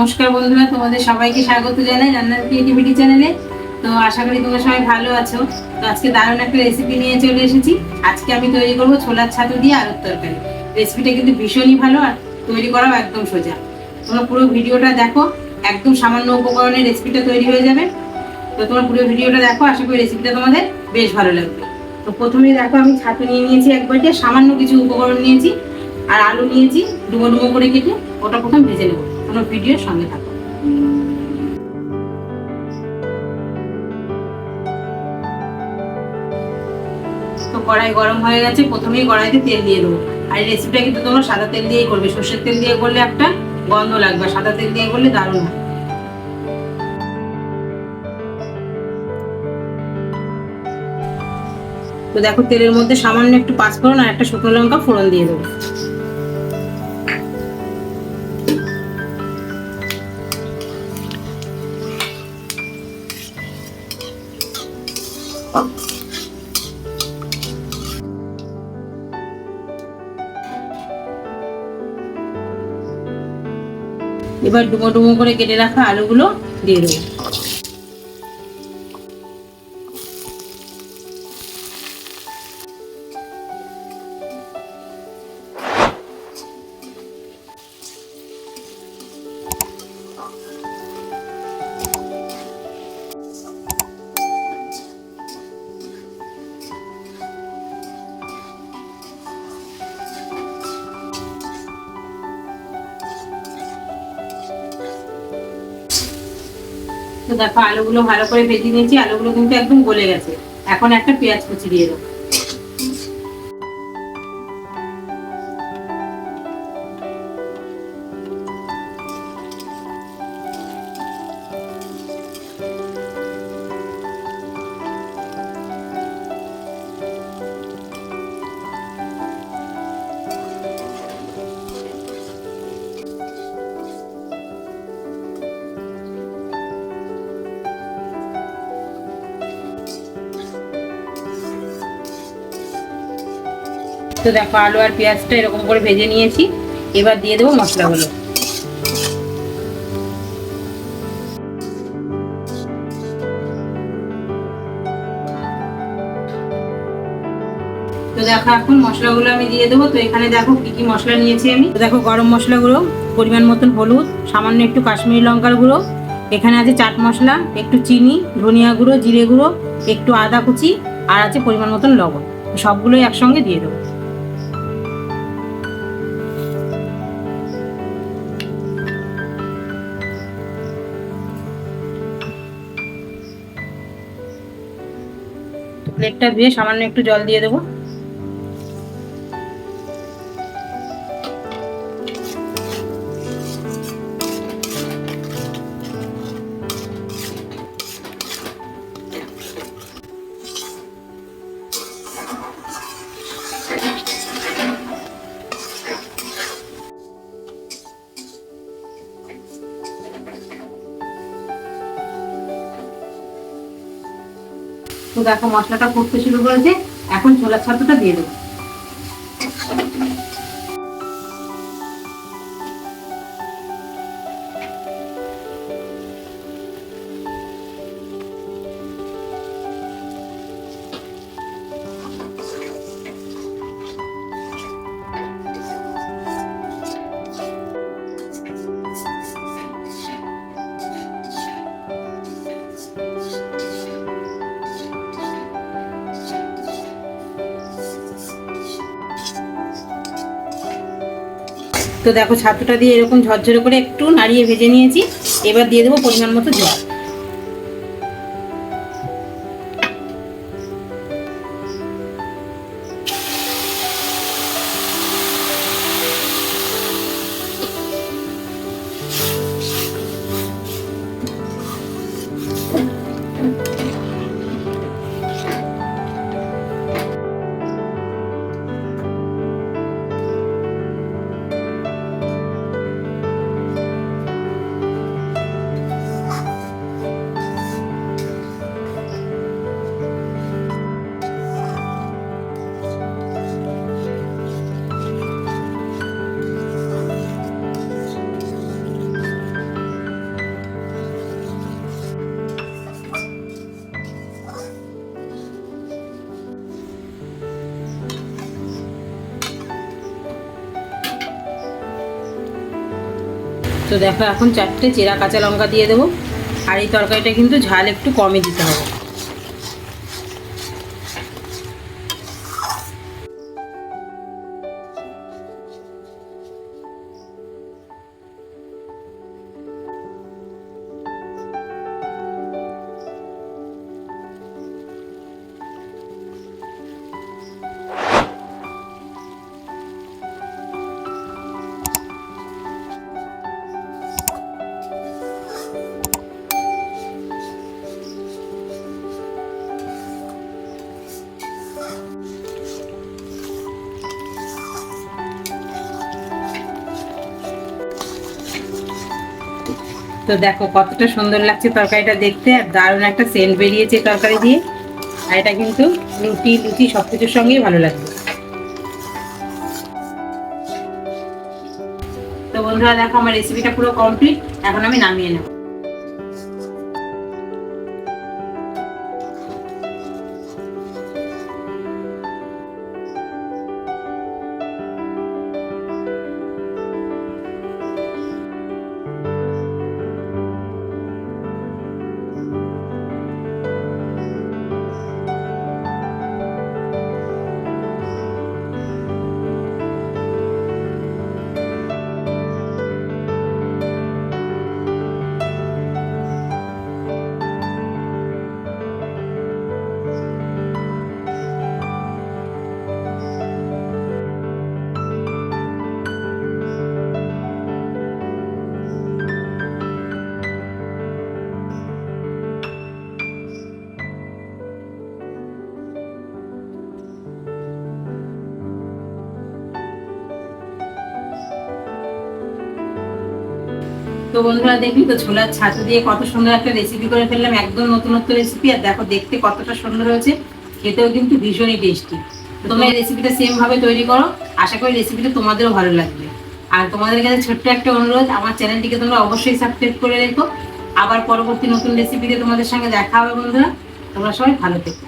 নমস্কার বন্ধুরা, তোমাদের সবাইকে স্বাগত জানাই রান্নার ক্রিয়েটিভিটি চ্যানেলে তো আশা করি তোমরা সবাই ভালো আছো। তো আজকে দারুণ একটা রেসিপি নিয়ে চলে এসেছি। আজকে আমি তৈরি করব ছোলার ছাতু দিয়ে আলুর তরকারি। রেসিপিটা কিন্তু ভীষণই ভালো আর তৈরি করাও একদম সোজা। তোমরা পুরো ভিডিওটা দেখো, একদম সামান্য উপকরণে রেসিপিটা তৈরি হয়ে যাবে। তো তোমরা পুরো ভিডিওটা দেখো, আশা করি রেসিপিটা তোমাদের বেশ ভালো লাগবে। তো প্রথমেই দেখো, আমি ছাতু নিয়ে নিয়েছি এক বাটিতে, সামান্য কিছু উপকরণ নিয়েছি। আর আলু নিয়েছি ডুবো ডুবো করে কেটে ওটা প্রথম ভেজে নেব। কোনো ভিডিওর সঙ্গে থাকো। কড়াই গরম হয়ে গেছে, প্রথমেই কড়াইতে তেল দিয়ে দেবো। আর রেসিপিটা কিন্তু তোমরা সাদা তেল দিয়েই করবে। সর্ষের তেল দিয়ে করলে একটা গন্ধ লাগবে সাদা তেল দিয়ে করলে দারুণ হয়। তো দেখো তেলের মধ্যে সামান্য একটু পাঁচফোড়ন আর একটা শুকনো লঙ্কা ফোড়ন দিয়ে দেবো। এবার ডুমো ডুমো করে কেটে রাখা আলুগুলো দিয়ে দেবো। তো দেখো, আলুগুলো ভালো করে ভেজে নিয়েছি, আলুগুলো কিন্তু একদম গলে গেছে। এখন একটা পেঁয়াজ কুচি দিয়ে দেবো। তো দেখো আলু আর পেঁয়াজটা এরকম করে ভেজে নিয়েছি। এবার দিয়ে দেবো মশলাগুলো। তো দেখো এখন মশলাগুলো আমি দিয়ে দেবো। তো এখানে দেখো কি কি মশলা নিয়েছি আমি। দেখো গরম মশলা গুঁড়ো, পরিমাণ মতন হলুদ, সামান্য একটু কাশ্মীরি লঙ্কার গুঁড়ো। এখানে আছে চাট মশলা, একটু চিনি, ধনিয়া গুঁড়ো, জিরে গুঁড়ো, একটু আদা কুচি, আর আছে পরিমাণ মতন লবণ। সবগুলোই একসঙ্গে দিয়ে দেবো। প্লেটটা ধুয়ে সামান্য একটু জল দিয়ে দেবো। দেখো মশলাটা করতে শুরু করেছে এখন ছোলার ছাতুটা দিয়ে দেবো। তো দেখো ছাতুটা দিয়ে এরকম ঝরঝরে করে একটু নাড়িয়ে ভেজে নিয়েছি। এবার দিয়ে দেবো পরিমাণ মতো জল। তো দেখো এখন চারটে চেরা কাঁচা লঙ্কা দিয়ে দেবো। আর এই তরকারিটা কিন্তু ঝাল একটু কমই দিতে হবে। তো দেখো কতটা সুন্দর লাগছে তরকারিটা দেখতে, আর দারুণ একটা সেন্ট বেরিয়েছে তরকারি দিয়ে। আর এটা কিন্তু রুটি, লুচি সব কিছুর সঙ্গেই ভালো লাগবে। তো বন্ধুরা দেখো আমার রেসিপিটা পুরো কমপ্লিট এখন আমি নামিয়ে নেব। তো বন্ধুরা দেখি তো ছোলার ছাতু দিয়ে কত সুন্দর একটা রেসিপি করে ফেললাম, একদম নতুনত্ব রেসিপি আর দেখো দেখতে কতটা সুন্দর হয়েছে, খেতেও কিন্তু ভীষণই টেস্টি তোমরা এই রেসিপিটা সেম ভাবে তৈরি করো, আশা করি রেসিপিটা তোমাদেরও ভালো লাগবে। আর তোমাদের কাছে ছোট্ট একটা অনুরোধ, আমার চ্যানেলটিকে তোমরা অবশ্যই সাবস্ক্রাইব করে রেখো। আবার পরবর্তী নতুন রেসিপিতে তোমাদের সঙ্গে দেখা হবে বন্ধুরা, তোমরা সবাই ভালো থেকো।